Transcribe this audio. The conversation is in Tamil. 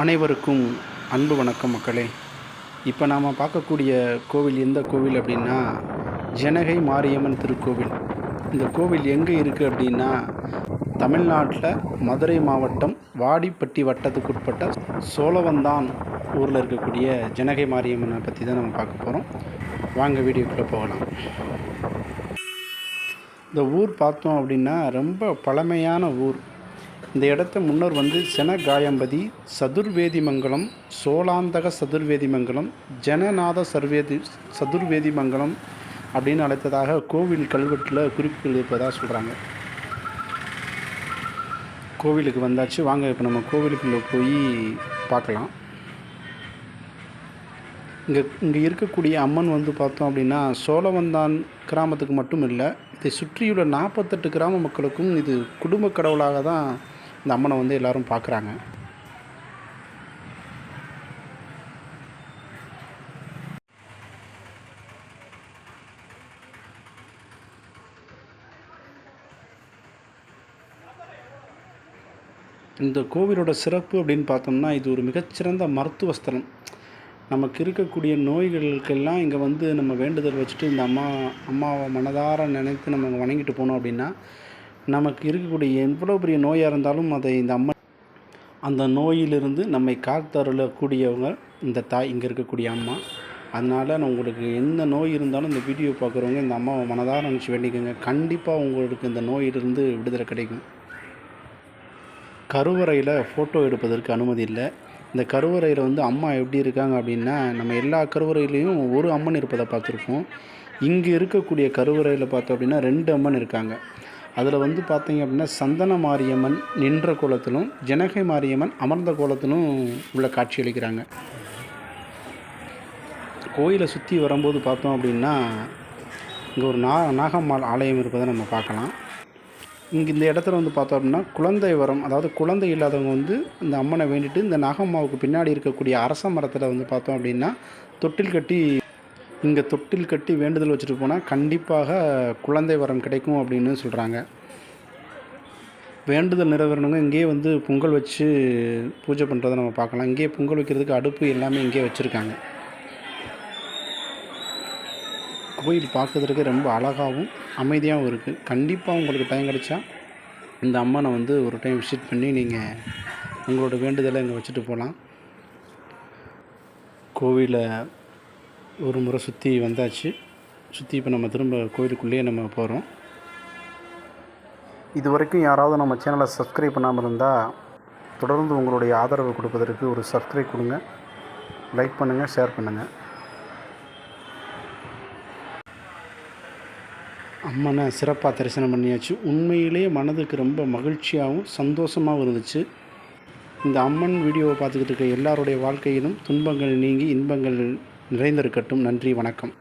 அனைவருக்கும் அன்பு வணக்கம் மக்களே. இப்போ நாம் பார்க்கக்கூடிய கோவில் எந்த கோவில் அப்படின்னா ஜனகை மாரியம்மன் திருக்கோவில். இந்த கோவில் எங்கே இருக்குது அப்படின்னா தமிழ்நாட்டில் மதுரை மாவட்டம் வாடிப்பட்டி வட்டத்துக்குட்பட்ட சோழவந்தான் ஊரில் இருக்கக்கூடிய ஜனகை மாரியம்மனை பற்றி தான் நம்ம பார்க்க போகிறோம் வாங்க வீடியோக்குள்ளே போகலாம். இந்த ஊர் பார்த்தோம் அப்படின்னா ரொம்ப பழமையான ஊர். இந்த இடத்த முன்னர் வந்து செனகாயம்பதி சதுர்வேதிமங்கலம் சோலாந்தக சதுர்வேதிமங்கலம் ஜனநாத சர்வேதி சதுர்வேதிமங்கலம் அப்படின்னு அழைத்ததாக கோவில் கல்வெட்டில் குறிப்புகள் இருப்பதாக சொல்கிறாங்க கோவிலுக்கு வந்தாச்சு. வாங்க இப்போ நம்ம கோவிலுக்குள்ளே போய் பார்க்கலாம். இங்கே இங்கே இருக்கக்கூடிய அம்மன் வந்து பார்த்தோம் அப்படின்னா சோழவந்தான் கிராமத்துக்கு மட்டும் இல்லை இதை சுற்றியுள்ள நாற்பத்தெட்டு கிராம மக்களுக்கும் இது குடும்ப கடவுளாக தான் இந்த அம்மனை வந்து எல்லோரும் பார்க்குறாங்க. இந்த கோவிலோட சிறப்பு அப்படின்னு பார்த்தோம்னா இது ஒரு மிகச்சிறந்த மருத்துவ ஸ்தலம். நமக்கு இருக்கக்கூடிய நோய்களுக்கெல்லாம் இங்கே வந்து நம்ம வேண்டுதல் வச்சுட்டு இந்த அம்மா அம்மாவை மனதார நினைத்து நம்ம அங்கே வணங்கிட்டு போனோம் அப்படின்னா நமக்கு இருக்கக்கூடிய எவ்வளோ பெரிய நோயாக இருந்தாலும் அதை இந்த அம்மா அந்த நோயிலிருந்து நம்மை காத்தருளக்கூடியவங்க இந்த தாய் இங்கே இருக்கக்கூடிய அம்மா. அதனால் நான் உங்களுக்கு எந்த நோய் இருந்தாலும் இந்த வீடியோ பார்க்குறவங்க இந்த அம்மாவை மனதார நினச்சி வேண்டிக்கோங்க. கண்டிப்பாக உங்களுக்கு இந்த நோயிலிருந்து விடுதலை கிடைக்கும். கருவறையில் ஃபோட்டோ எடுப்பதற்கு அனுமதி இல்லை. இந்த கருவறையில் வந்து அம்மா எப்படி இருக்காங்க அப்படின்னா நம்ம எல்லா கருவறையிலையும் ஒரு அம்மன் இருப்பதை பார்த்துருக்கோம் இங்கே இருக்கக்கூடிய கருவறையில் பார்த்தோம் அப்படின்னா ரெண்டு அம்மன் இருக்காங்க. அதில் வந்து பார்த்தீங்க அப்படின்னா சந்தன மாரியம்மன் நின்ற கோலத்திலும் ஜனகை மாரியம்மன் அமர்ந்த கோலத்திலும் உள்ள காட்சி அளிக்கிறாங்க. கோயிலை சுற்றி வரும்போது பார்த்தோம் அப்படின்னா இங்கே ஒரு நா நாகம்மாள் ஆலயம் இருப்பதை நம்ம பார்க்கலாம். இங்கே இந்த இடத்துல வந்து பார்த்தோம் அப்படின்னா குழந்தை வரம் அதாவது குழந்தை இல்லாதவங்க வந்து இந்த அம்மனை வேண்டிட்டு இந்த நாகம்மாவுக்கு பின்னாடி இருக்கக்கூடிய அரச மரத்தில் வந்து பார்த்தோம் அப்படின்னா தொட்டில் கட்டி இங்கே தொட்டில் கட்டி வேண்டுதல் வச்சுட்டு போனால் கண்டிப்பாக குழந்தை வரம் கிடைக்கும் அப்படின்னு சொல்கிறாங்க வேண்டுதல் நிறைவேறணுங்க இங்கேயே வந்து பொங்கல் வச்சு பூஜை பண்ணுறதை நம்ம பார்க்கலாம். இங்கேயே பொங்கல் வைக்கிறதுக்கு அடுப்பு எல்லாமே இங்கேயே வச்சுருக்காங்க. கோயில் பார்க்கறதுக்கு ரொம்ப அழகாகவும் அமைதியாகவும் இருக்குது கண்டிப்பாக உங்களுக்கு டைம் கிடைச்சா இந்த அம்மனை வந்து ஒரு டைம் விசிட் பண்ணி நீங்கள் உங்களோட வேண்டுதலை இங்கே வச்சுட்டு போகலாம் கோவிலை ஒரு முறை சுற்றி வந்தாச்சு. சுற்றி இப்போ நம்ம திரும்ப கோயிலுக்குள்ளேயே நம்ம போகிறோம் இது வரைக்கும் யாராவது நம்ம சேனலை சப்ஸ்கிரைப் பண்ணாமல் இருந்தால் தொடர்ந்து உங்களுடைய ஆதரவு கொடுப்பதற்கு ஒரு சப்ஸ்கிரைப் கொடுங்க. லைக் பண்ணுங்கள் ஷேர் பண்ணுங்கள் அம்மனை சிறப்பாக தரிசனம் பண்ணியாச்சு. உண்மையிலேயே மனதுக்கு ரொம்ப மகிழ்ச்சியாகவும் சந்தோஷமாகவும் இருந்துச்சு. இந்த அம்மன் வீடியோவை பார்த்துக்கிட்டு இருக்க எல்லாருடைய வாழ்க்கையிலும் துன்பங்கள் நீங்கி இன்பங்கள் நிறைந்திருக்கட்டும். நன்றி வணக்கம்.